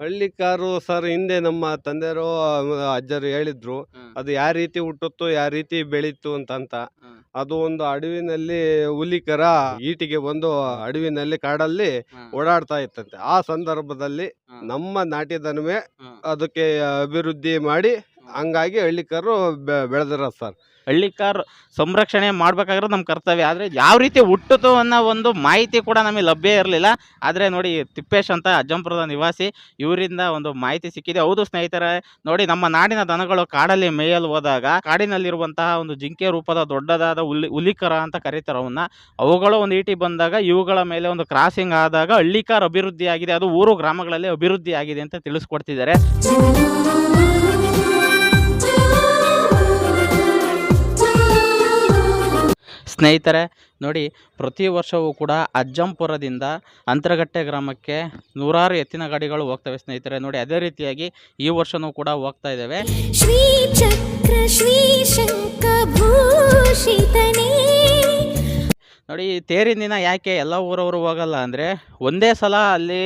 ಹಳ್ಳಿ car sir ಹಿಂದೆ ನಮ್ಮ ತಂದೆಯವರು ಅಜ್ಜರು ಹೇಳಿದ್ರು ಅದು ಯಾವ ರೀತಿ ಹುಟ್ಟುತ್ತೋ ಯಾವ ರೀತಿ ಬೆಳೀತು ಅಂತ ಅಂತ ಅದು ಒಂದು ಅಡವಿನಲ್ಲಿ ಹುಲಿಕರ ಈಟಿಗೆ ಬಂದು ಅಡವಿನಲ್ಲಿ ಕಾಡಲ್ಲಿ. ಓಡಾಡ್ತಾ ಇತ್ತಂತೆ. ಆ ಸಂದರ್ಭದಲ್ಲಿ ನಮ್ಮ ನಾಟಿ ದನವೇ ಅದಕ್ಕೆ ಅಭಿವೃದ್ಧಿ ಮಾಡಿ ಹಂಗಾಗಿ ಹಳ್ಳಿಕಾರರು ಬೆಳೆದಿರ ಸರ್. ಹಳ್ಳಿಕಾರ್ ಸಂರಕ್ಷಣೆ ಮಾಡ್ಬೇಕಾಗಿರೋ ನಮ್ಮ ಕರ್ತವ್ಯ. ಆದರೆ ಯಾವ ರೀತಿ ಹುಟ್ಟಿತು ಅನ್ನೋ ಒಂದು ಮಾಹಿತಿ ಕೂಡ ನಮಗೆ ಲಭ್ಯ ಇರಲಿಲ್ಲ. ಆದರೆ ನೋಡಿ ತಿಪ್ಪೇಶ್ ಅಂತ ಅಜ್ಜಂಪುರದ ನಿವಾಸಿ, ಇವರಿಂದ ಒಂದು ಮಾಹಿತಿ ಸಿಕ್ಕಿದೆ. ಹೌದು ಸ್ನೇಹಿತರೆ, ನೋಡಿ ನಮ್ಮ ನಾಡಿನ ದನಗಳು ಕಾಡಲ್ಲಿ ಮೇಯಲು ಹೋದಾಗ, ಕಾಡಿನಲ್ಲಿರುವಂತಹ ಒಂದು ಜಿಂಕೆ ರೂಪದ ದೊಡ್ಡದಾದ ಹುಲಿ, ಹುಲಿಕರ ಅಂತ ಕರೀತಾರೆ ಅವನ್ನ ಅವುಗಳು ಒಂದು ಈಟಿ ಬಂದಾಗ, ಇವುಗಳ ಮೇಲೆ ಒಂದು ಕ್ರಾಸಿಂಗ್ ಆದಾಗ ಹಳ್ಳಿಕಾರ್ ಅಭಿವೃದ್ಧಿ ಆಗಿದೆ ಅದು ಊರು, ಗ್ರಾಮಗಳಲ್ಲಿ ಅಭಿವೃದ್ಧಿ ಆಗಿದೆ ಅಂತ ತಿಳಿಸ್ಕೊಡ್ತಿದ್ದಾರೆ. ಸ್ನೇಹಿತರೆ, ನೋಡಿ, ಪ್ರತಿ ವರ್ಷವೂ ಕೂಡ ಅಜ್ಜಂಪುರದಿಂದ ಅಂತರಗಟ್ಟೆ ಗ್ರಾಮಕ್ಕೆ ನೂರಾರು ಎತ್ತಿನ ಗಾಡಿಗಳು ಹೋಗ್ತವೆ ಸ್ನೇಹಿತರೆ. ನೋಡಿ, ಅದೇ ರೀತಿಯಾಗಿ ಈ ವರ್ಷನೂ ಕೂಡ ಹೋಗ್ತಾ ಇದ್ದಾವೆ. ಶ್ರೀ ಚಕ್ರ ಶ್ರೀ ಶಂಕ ಭೂಷಿತನೇ. ನೋಡಿ, ತೇರಿನ ದಿನ ಯಾಕೆ ಎಲ್ಲ ಊರವರು ಹೋಗಲ್ಲ ಅಂದರೆ ಒಂದೇ ಸಲ ಅಲ್ಲಿ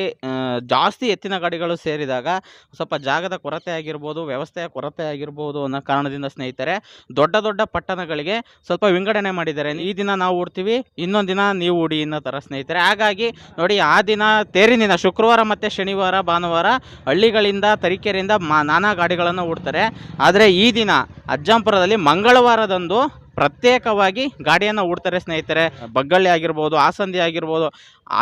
ಜಾಸ್ತಿ ಎತ್ತಿನ ಗಾಡಿಗಳು ಸೇರಿದಾಗ ಸ್ವಲ್ಪ ಜಾಗದ ಕೊರತೆ ಆಗಿರ್ಬೋದು, ವ್ಯವಸ್ಥೆಯ ಕೊರತೆ ಆಗಿರ್ಬೋದು ಅನ್ನೋ ಕಾರಣದಿಂದ ಸ್ನೇಹಿತರೆ, ದೊಡ್ಡ ದೊಡ್ಡ ಪಟ್ಟಣಗಳಿಗೆ ಸ್ವಲ್ಪ ವಿಂಗಡಣೆ ಮಾಡಿದ್ದಾರೆ. ಈ ದಿನ ನಾವು ಉಡ್ತೀವಿ, ಇನ್ನೊಂದು ದಿನ ನೀವು ಉಡಿ ಅನ್ನೋ ಥರ ಸ್ನೇಹಿತರೆ. ಹಾಗಾಗಿ ನೋಡಿ, ಆ ದಿನ ತೇರಿನ ದಿನ, ಶುಕ್ರವಾರ ಮತ್ತು ಶನಿವಾರ, ಭಾನುವಾರ ಹಳ್ಳಿಗಳಿಂದ, ತರೀಕೆರೆಯಿಂದ ಮಾ, ನಾನಾ ಗಾಡಿಗಳನ್ನು ಉಡ್ತಾರೆ. ಆದರೆ ಈ ದಿನ ಅಜ್ಜಂಪುರದಲ್ಲಿ ಮಂಗಳವಾರದಂದು ಪ್ರತ್ಯೇಕವಾಗಿ ಗಾಡಿಯನ್ನು ಹೂಡ್ತಾರೆ ಸ್ನೇಹಿತರೆ. ಬಗ್ಗಳ್ಳಿ ಆಗಿರ್ಬೋದು, ಆಸಂದಿ ಆಗಿರ್ಬೋದು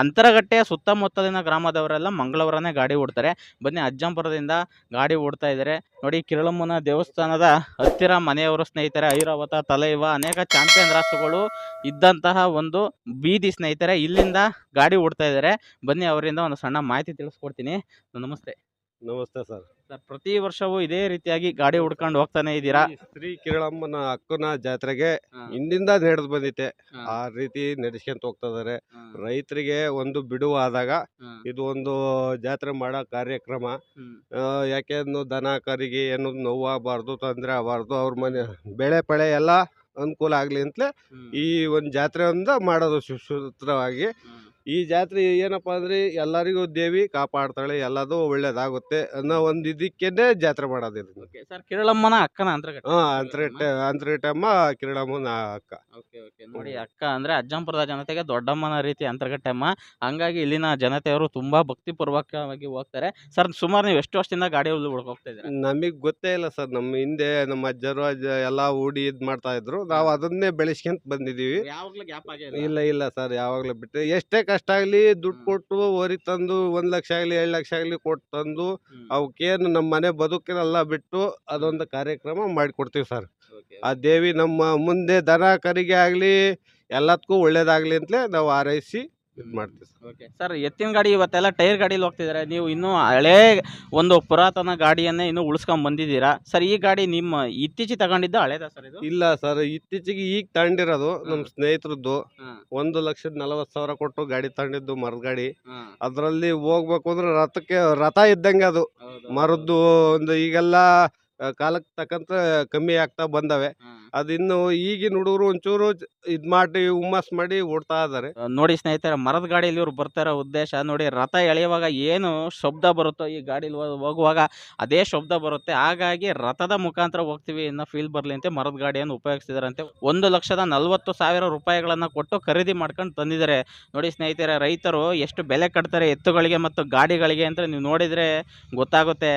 ಅಂತರಗಟ್ಟೆಯ ಸುತ್ತಮುತ್ತಲಿನ ಗ್ರಾಮದವರೆಲ್ಲ ಮಂಗಳವಾರನೇ ಗಾಡಿ ಓಡ್ತಾರೆ. ಬನ್ನಿ ಅಜ್ಜಂಪುರದಿಂದ ಗಾಡಿ ಓಡ್ತಾ ಇದ್ದಾರೆ. ನೋಡಿ ಕಿರಳಮ್ಮನ ದೇವಸ್ಥಾನದ ಹತ್ತಿರ ಮನೆಯವರು ಸ್ನೇಹಿತರೆ, ಐರಾವತ, ತಲೈವ ಅನೇಕ ಚಾಂಪಿಯನ್ ರಾಸುಗಳು ಇದ್ದಂತಹ ಒಂದು ಬೀದಿ ಸ್ನೇಹಿತರೆ, ಇಲ್ಲಿಂದ ಗಾಡಿ ಓಡ್ತಾ ಇದ್ದಾರೆ. ಬನ್ನಿ ಅವರಿಂದ ಒಂದು ಸಣ್ಣ ಮಾಹಿತಿ ತಿಳಿಸ್ಕೊಡ್ತೀನಿ. ನಮಸ್ತೆ. ನಮಸ್ತೆ ಸರ್ ಸರ್ ಪ್ರತಿ ವರ್ಷವೂ ಇದೇ ರೀತಿಯಾಗಿ ಗಾಡಿ ಹುಡ್ಕೊಂಡು ಹೋಗ್ತಾನೆ ಇದ್ದೀರಾ ಈ ಶ್ರೀ ಕಿರಳಮ್ಮನ ಅಕ್ಕನ ಜಾತ್ರೆಗೆ ಹಾ. ಹಿಂದಿಂದ ನಡೆದು ಬಂದಿತ್ತೆ ಹಾ. ಆ ರೀತಿ ನಡೆಸ್ಕೊಂತ ಹೋಗ್ತಾ ಇದಾರೆ. ರೈತರಿಗೆ ಒಂದು ಬಿಡುವಾದಾಗ ಆದಾಗ ಇದು ಒಂದು ಜಾತ್ರೆ ಮಾಡೋ ಕಾರ್ಯಕ್ರಮ ಹ್ಮ್. ಆ, ಯಾಕೆಂದ್ರೆ ದನ ಕರಿಗೆ ಏನು ನೋವಾಗಬಾರ್ದು ತೊಂದರೆ ಆಗಬಾರ್ದು ಅವ್ರ ಮನೆ ಬೆಳೆ ಪಳೆ ಎಲ್ಲ ಅನುಕೂಲ ಆಗ್ಲಿ ಅಂತಲೇ ಹ್ಮ್. ಈ ಒಂದು ಜಾತ್ರೆ ಒಂದು ಮಾಡೋದು ಸುಸೂತ್ರವಾಗಿ ಹ್ಮ್. ಈ ಜಾತ್ರೆ ಏನಪ್ಪ ಅಂದ್ರೆ ಎಲ್ಲರಿಗೂ ದೇವಿ ಕಾಪಾಡ್ತಾಳೆ ಎಲ್ಲದೂ ಒಳ್ಳೇದಾಗುತ್ತೆ ಅನ್ನೋ ಒಂದು ಇದಕ್ಕೇನೆ ಜಾತ್ರೆ ಮಾಡೋದು ಇದನ್ನ ಓಕೆ ಸರ್ ಕಿರಳಮ್ಮನ ಅಕ್ಕನ ಅಂತ ಹಾಂ ಅಂತರಗಟ್ಟೆ ಅಂತರಿಟ್ಟಮ್ಮ ಕಿರಳಮ್ಮನ ಅಕ್ಕ. ಓಕೆ ಓಕೆ ನೋಡಿ ಅಕ್ಕ ಅಂದ್ರೆ ಅಜ್ಜಂಪುರದ ಜನತೆಗೆ ದೊಡ್ಡಮ್ಮನ ರೀತಿ ಅಂತರ್ಗಟ್ಟೆಮ್ಮ. ಹಂಗಾಗಿ ಇಲ್ಲಿನ ಜನತೆಯವರು ತುಂಬಾ ಭಕ್ತಿಪೂರ್ವಕವಾಗಿ ಹೋಗ್ತಾರೆ. ಸರ್ ಸುಮಾರು ನೀವು ಎಷ್ಟು ವರ್ಷದಿಂದ ಗಾಡಿ ಉಳ್ಕೊಂಡು ಹೋಗ್ತಾ ಇದ್ದೀರಾ? ನಮಗ್ ಗೊತ್ತೇ ಇಲ್ಲ ಸರ್ ನಮ್ಮ ಹಿಂದೆ ನಮ್ಮ ಅಜ್ಜರು ಅಜ್ಜ ಎಲ್ಲ ಹೂಡಿ ಇದು ಮಾಡ್ತಾ ಇದ್ರು. ನಾವು ಅದನ್ನೇ ಬೆಳೆಸ್ಕೊಂತ ಬಂದಿದೀವಿ ಯಾವಾಗ್ಲೂ ಗ್ಯಾಪ್ ಆಗಿಲ್ಲ ಇಲ್ಲ ಇಲ್ಲ ಸರ್ ಯಾವಾಗಲೂ ಬಿಟ್ಟು ಎಷ್ಟೇ ಕಷ್ಟ ಆಗ್ಲಿ ದುಡ್ಡು ಕೊಟ್ಟು ಓರಿ ತಂದು ಒಂದ್ ಲಕ್ಷ ಆಗ್ಲಿ ಎರಡ್ ಲಕ್ಷ ಆಗ್ಲಿ ಕೊಟ್ಟು ತಂದು ಅವಕ್ಕೇನು ನಮ್ಮ ಮನೆ ಬದುಕಿನೆಲ್ಲ ಬಿಟ್ಟು ಅದೊಂದು ಕಾರ್ಯಕ್ರಮ ಮಾಡಿಕೊಡ್ತೀವಿ ಸರ್. ಆ ದೇವಿ ನಮ್ಮ ಮುಂದೆ ದನ ಕರಿಗೆ ಆಗ್ಲಿ ಎಲ್ಲದಕ್ಕೂ ಒಳ್ಳೇದಾಗ್ಲಿ ಅಂತಲೇ ನಾವು ಹಾರೈಸಿ ಇದ್ ಮಾಡ್ತೀವಿ ಸರ್. ಓಕೆ ಸರ್ ಎತ್ತಿನ ಗಾಡಿ ಇವತ್ತೆಲ್ಲ ಟೈರ್ ಗಾಡಿಲಿ ಹೋಗ್ತಿದ್ದಾರೆ ನೀವು ಇನ್ನೂ ಹಳೆ ಒಂದು ಪುರಾತನ ಗಾಡಿಯನ್ನೇ ಇನ್ನೂ ಉಳಿಸ್ಕೊಂಡ್ ಬಂದಿದ್ದೀರಾ? ಸರ್ ಈ ಗಾಡಿ ನಿಮ್ಮ ಇತ್ತೀಚೆಗೆ ತಗೊಂಡಿದ್ದ ಹಳೇದಾ ಸರ್ ಇದು? ಇಲ್ಲ ಸರ್ ಇತ್ತೀಚೆಗೆ ಈಗ ತಗೊಂಡಿರೋದು ನಮ್ಮ. ಸ್ನೇಹಿತರದ್ದು. ಒಂದು ಲಕ್ಷದ ನಲವತ್ತು ಸಾವಿರ ಕೊಟ್ಟು ಗಾಡಿ ತಗೊಂಡಿದ್ದು ಮರದ ಗಾಡಿ. ಅದರಲ್ಲಿ ಹೋಗ್ಬೇಕು ಅಂದ್ರೆ ರಥಕ್ಕೆ ರಥ ಇದ್ದಂಗೆ ಅದು. ಮರದ್ದು ಒಂದು ಈಗೆಲ್ಲ ಕಾಲಕ್ಕೆ ತಕ್ಕಂತ ಕಮ್ಮಿ ಆಗ್ತಾ ಬಂದವೆ. ಅದಿನ್ನು ಈಗಿನ ಹುಡುಗರು ಒಂಚೂರು ಇದ್ ಮಾಡಿ ಹುಮ್ಮಸ್ ಮಾಡಿ ಓಡ್ತಾ ಇದಾರೆ ನೋಡಿ ಸ್ನೇಹಿತರೆ ಮರದ ಗಾಡಿಯಲ್ಲಿ ಇವ್ರು ಬರ್ತಾರೋ ಉದ್ದೇಶ ನೋಡಿ ರಥ ಎಳೆಯುವಾಗ ಏನು ಶಬ್ದ ಬರುತ್ತೋ ಈ ಗಾಡಿಲಿ ಹೋಗುವಾಗ ಅದೇ ಶಬ್ದ ಬರುತ್ತೆ. ಹಾಗಾಗಿ ರಥದ ಮುಖಾಂತರ ಹೋಗ್ತೀವಿ ಇನ್ನ ಫೀಲ್ ಬರಲಿ ಅಂತ ಮರದ ಗಾಡಿಯನ್ನು ಉಪಯೋಗಿಸ್ತಿದಾರಂತೆ. ಒಂದು ಲಕ್ಷದ ನಲ್ವತ್ತು ಸಾವಿರ ರೂಪಾಯಿಗಳನ್ನು ಕೊಟ್ಟು ಖರೀದಿ ಮಾಡ್ಕೊಂಡು ತಂದಿದ್ದಾರೆ. ನೋಡಿ ಸ್ನೇಹಿತರೆ ರೈತರು ಎಷ್ಟು ಬೆಲೆ ಕಟ್ತಾರೆ ಎತ್ತುಗಳಿಗೆ ಮತ್ತು ಗಾಡಿಗಳಿಗೆ ಅಂತ ನೀವು ನೋಡಿದ್ರೆ ಗೊತ್ತಾಗುತ್ತೆ.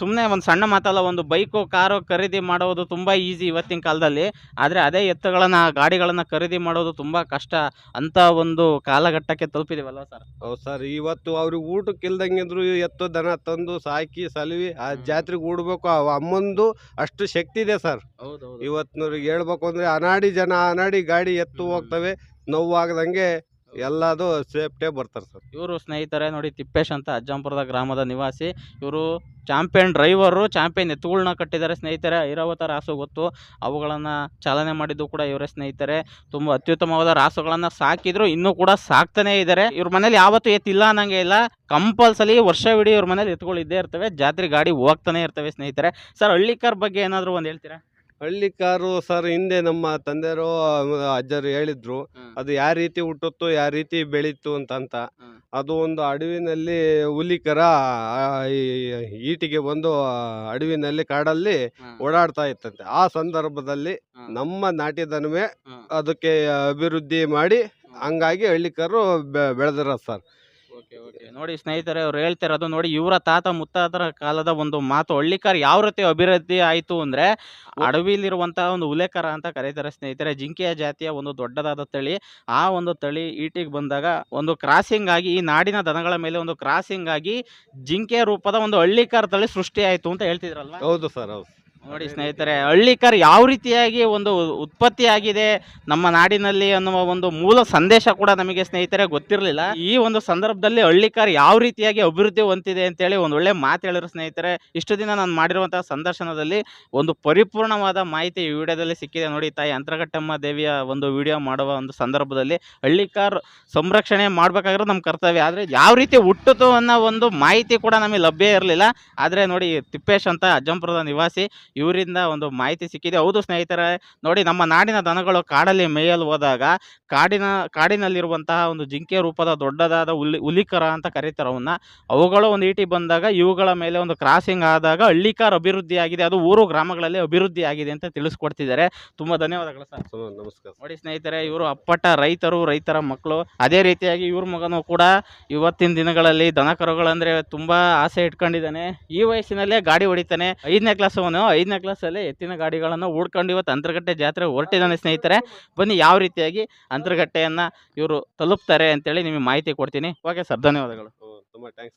ಸುಮ್ಮನೆ ಒಂದು ಸಣ್ಣ ಮಾತಲ್ಲ ಒಂದು ಬೈಕು ಕಾರು ಖರೀದಿ ಮಾಡೋದು ತುಂಬ ಈಸಿ ಇವತ್ತಿನ ಕಾಲದಲ್ಲಿ. ಆದರೆ ಅದೇ ಎತ್ತುಗಳನ್ನು ಗಾಡಿಗಳನ್ನು ಖರೀದಿ ಮಾಡೋದು ತುಂಬ ಕಷ್ಟ. ಅಂತ ಒಂದು ಕಾಲಘಟ್ಟಕ್ಕೆ ತಲುಪಿದೀವಲ್ವ ಸರ್? ಹೌದು ಸರ್. ಇವತ್ತು ಅವ್ರಿಗೆ ಊಟಕ್ಕೆ ಇಲ್ದಂಗಿದ್ರು ಎತ್ತು ದನ ತಂದು ಸಾಕಿ ಸಲುವಿ ಆ. ಜಾತ್ರೆಗೆ ಊಡ್ಬೇಕು ಅಮ್ಮಂದು ಅಷ್ಟು ಶಕ್ತಿ ಇದೆ ಸರ್. ಹೌದು ಇವತ್ತಿನವ್ರಿಗೆ ಹೇಳ್ಬೇಕು ಅಂದ್ರೆ ಅನಾಡಿ ಜನ ಅನಾಡಿ ಗಾಡಿ ಎತ್ತು. ಹೋಗ್ತವೆ ನೋವಾಗದಂಗೆ ಎಲ್ಲದು ಸೇಫ್ಟೇ ಬರ್ತಾರೆ ಸರ್. ಇವರು ಸ್ನೇಹಿತರೆ ನೋಡಿ ತಿಪ್ಪೇಶ್ ಅಂತ ಅಜ್ಜಂಪುರದ ಗ್ರಾಮದ ನಿವಾಸಿ. ಇವರು ಚಾಂಪಿಯನ್ ಡ್ರೈವರು ಚಾಂಪಿಯನ್ ಎತ್ತುಗಳನ್ನ ಕಟ್ಟಿದ್ದಾರೆ ಸ್ನೇಹಿತರೆ. ಐರಾವತ ರಾಸು ಗೊತ್ತು. ಅವುಗಳನ್ನು ಚಾಲನೆ ಮಾಡಿದ್ದು ಕೂಡ ಇವರೇ ಸ್ನೇಹಿತರೆ. ತುಂಬ ಅತ್ಯುತ್ತಮವಾದ ರಾಸುಗಳನ್ನು ಸಾಕಿದ್ರು ಇನ್ನೂ ಕೂಡ ಸಾಕ್ತಾನೇ ಇದ್ದಾರೆ ಇವ್ರ ಮನೇಲಿ ಯಾವತ್ತೂ ಎತ್ತಿಲ್ಲ ಅನ್ನಂಗೆ ಇಲ್ಲ. ಕಂಪಲ್ಸರಿ ವರ್ಷವಿಡೀ ಇವ್ರ ಮನೇಲಿ ಎತ್ತುಗಳು ಇದ್ದೇ ಇರ್ತವೆ. ಜಾತ್ರೆ ಗಾಡಿ ಹೋಗ್ತಾನೆ ಇರ್ತವೆ ಸ್ನೇಹಿತರೆ. ಸರ್ ಹಳ್ಳಿಕಾರ್ ಬಗ್ಗೆ ಏನಾದರೂ ಒಂದು ಹೇಳ್ತೀರಾ? ಹಳ್ಳಿ ಕಾರು ಸರ್ ಹಿಂದೆ ನಮ್ಮ ತಂದೆಯವರು ಅಜ್ಜರು ಹೇಳಿದ್ರು ಅದು ಯಾವ ರೀತಿ ಹುಟ್ಟುತ್ತೋ ಯಾವ ರೀತಿ ಬೆಳೀತು ಅಂತಂತ. ಅದು ಒಂದು ಅಡವಿನಲ್ಲಿ ಹುಲಿಕರ ಈಟಿಗೆ ಬಂದು ಅಡವಿನಲ್ಲಿ ಕಾಡಲ್ಲಿ. ಓಡಾಡ್ತಾ ಇತ್ತಂತೆ. ಆ ಸಂದರ್ಭದಲ್ಲಿ ನಮ್ಮ ನಾಟಿ ದನವೇ ಅದಕ್ಕೆ ಅಭಿವೃದ್ಧಿ ಮಾಡಿ ಹಂಗಾಗಿ ಹಳ್ಳಿಕರು ಬೆಳೆದಿರೋದು ಸರ್. ನೋಡಿ ಸ್ನೇಹಿತರೆ, ಅವ್ರು ಹೇಳ್ತಿರೋದು ನೋಡಿ, ಇವರ ತಾತ ಮುತ್ತಾತರ ಕಾಲದ ಒಂದು ಮಾತು. ಹಳ್ಳಿಕಾರ್ ಯಾವ ರೀತಿ ಅಭಿವೃದ್ಧಿ ಆಯಿತು ಅಂದರೆ ಅಡವಿಲಿರುವಂತಹ ಒಂದು ಉಲೇಕರ ಅಂತ ಕರೀತಾರೆ ಸ್ನೇಹಿತರೆ. ಜಿಂಕೆಯ ಜಾತಿಯ ಒಂದು ದೊಡ್ಡದಾದ ತಳಿ. ಆ ಒಂದು ತಳಿ ಈಟಿಗೆ ಬಂದಾಗ ಒಂದು ಕ್ರಾಸಿಂಗ್ ಆಗಿ, ಈ ನಾಡಿನ ದನಗಳ ಮೇಲೆ ಒಂದು ಕ್ರಾಸಿಂಗ್ ಆಗಿ ಜಿಂಕೆ ರೂಪದ ಒಂದು ಹಳ್ಳಿಕಾರ್ ತಳಿ ಸೃಷ್ಟಿ ಆಯಿತು ಅಂತ ಹೇಳ್ತಿದ್ರಲ್ವಾ? ಹೌದು ಸರ್, ಹೌದು. ನೋಡಿ ಸ್ನೇಹಿತರೆ, ಹಳ್ಳಿಕರ್ ಯಾವ ರೀತಿಯಾಗಿ ಒಂದು ಉತ್ಪತ್ತಿಯಾಗಿದೆ ನಮ್ಮ ನಾಡಿನಲ್ಲಿ ಅನ್ನುವ ಒಂದು ಮೂಲ ಸಂದೇಶ ಕೂಡ ನಮಗೆ ಸ್ನೇಹಿತರೆ ಗೊತ್ತಿರಲಿಲ್ಲ. ಈ ಒಂದು ಸಂದರ್ಭದಲ್ಲಿ ಹಳ್ಳಿಕರ್ ಯಾವ ರೀತಿಯಾಗಿ ಅಭಿವೃದ್ಧಿ ಹೊಂದಿದೆ ಅಂತೇಳಿ ಒಂದು ಒಳ್ಳೆ ಮಾತು ಹೇಳಿದ್ರು ಸ್ನೇಹಿತರೆ. ಇಷ್ಟು ದಿನ ನಾನು ಮಾಡಿರುವಂತಹ ಸಂದರ್ಶನದಲ್ಲಿ ಒಂದು ಪರಿಪೂರ್ಣವಾದ ಮಾಹಿತಿ ಈ ವಿಡಿಯೋದಲ್ಲಿ ಸಿಕ್ಕಿದೆ ನೋಡಿ ತಾಯಿ ಅಂತರಘಟ್ಟಮ್ಮ ದೇವಿಯ ಒಂದು ವಿಡಿಯೋ ಮಾಡುವ ಒಂದು ಸಂದರ್ಭದಲ್ಲಿ ಹಳ್ಳಿಕರ್ ಸಂರಕ್ಷಣೆ ಮಾಡ್ಬೇಕಾಗಿರೋದು ನಮ್ಮ ಕರ್ತವ್ಯ. ಆದರೆ ಯಾವ ರೀತಿ ಹುಟ್ಟಿತು ಅನ್ನೋ ಒಂದು ಮಾಹಿತಿ ಕೂಡ ನಮಗೆ ಲಭ್ಯ ಇರಲಿಲ್ಲ. ಆದರೆ ನೋಡಿ ತಿಪ್ಪೇಶ್ ಅಂತ ಅಜ್ಜಂಪುರದ ನಿವಾಸಿ ಇವರಿಂದ ಒಂದು ಮಾಹಿತಿ ಸಿಕ್ಕಿದೆ. ಹೌದು ಸ್ನೇಹಿತರೆ ನೋಡಿ ನಮ್ಮ ನಾಡಿನ ದನಗಳು ಕಾಡಲ್ಲಿ ಮೇಯಲು ಹೋದಾಗ ಕಾಡಿನ ಕಾಡಿನಲ್ಲಿರುವಂತಹ ಒಂದು ಜಿಂಕೆ ರೂಪದ ದೊಡ್ಡದಾದ ಹುಲಿ ಹುಲಿಕರ ಅಂತ ಕರೀತಾರೆ ಅವನ್ನ ಅವುಗಳು ಒಂದು ಈಟಿ ಬಂದಾಗ ಇವುಗಳ ಮೇಲೆ ಒಂದು ಕ್ರಾಸಿಂಗ್ ಆದಾಗ ಹಳ್ಳಿಕಾರ್ ಅಭಿವೃದ್ಧಿ ಆಗಿದೆ ಅದು ಊರು ಗ್ರಾಮಗಳಲ್ಲಿ ಅಭಿವೃದ್ಧಿ ಆಗಿದೆ ಅಂತ ತಿಳಿಸ್ಕೊಡ್ತಿದ್ದಾರೆ. ತುಂಬ ಧನ್ಯವಾದಗಳು ಸರ್. ನಮಸ್ಕಾರ ನೋಡಿ ಸ್ನೇಹಿತರೆ ಇವರು ಅಪ್ಪಟ ರೈತರು ರೈತರ ಮಕ್ಕಳು. ಅದೇ ರೀತಿಯಾಗಿ ಇವ್ರ ಮಗನೂ ಕೂಡ ಇವತ್ತಿನ ದಿನಗಳಲ್ಲಿ ದನ ಕರುಗಳಂದ್ರೆ ತುಂಬಾ ಆಸೆ ಇಟ್ಕೊಂಡಿದ್ದಾನೆ. ಈ ವಯಸ್ಸಿನಲ್ಲೇ ಗಾಡಿ ಹೊಡಿತಾನೆ. ಐದನೇ ಕ್ಲಾಸ್ ಅವನು ಐದನೇ ಕ್ಲಾಸಲ್ಲಿ ಎತ್ತಿನ ಗಾಡಿಗಳನ್ನು ಓಡ್ಕೊಂಡು ಇವತ್ತು ಅಂತರ್ಗಟ್ಟೆ ಜಾತ್ರೆ ಹೊರಟಿದ್ದಾನೆ ಸ್ನೇಹಿತರೆ. ಬನ್ನಿ ಯಾವ ರೀತಿಯಾಗಿ ಅಂತರ್ಗಟ್ಟೆಯನ್ನು ಇವರು ತಲುಪ್ತಾರೆ ಅಂತೇಳಿ ನಿಮಗೆ ಮಾಹಿತಿ ಕೊಡ್ತೀನಿ. ಓಕೆ ಸರ್, ಧನ್ಯವಾದಗಳು. ತುಂಬ ಥ್ಯಾಂಕ್ಸ್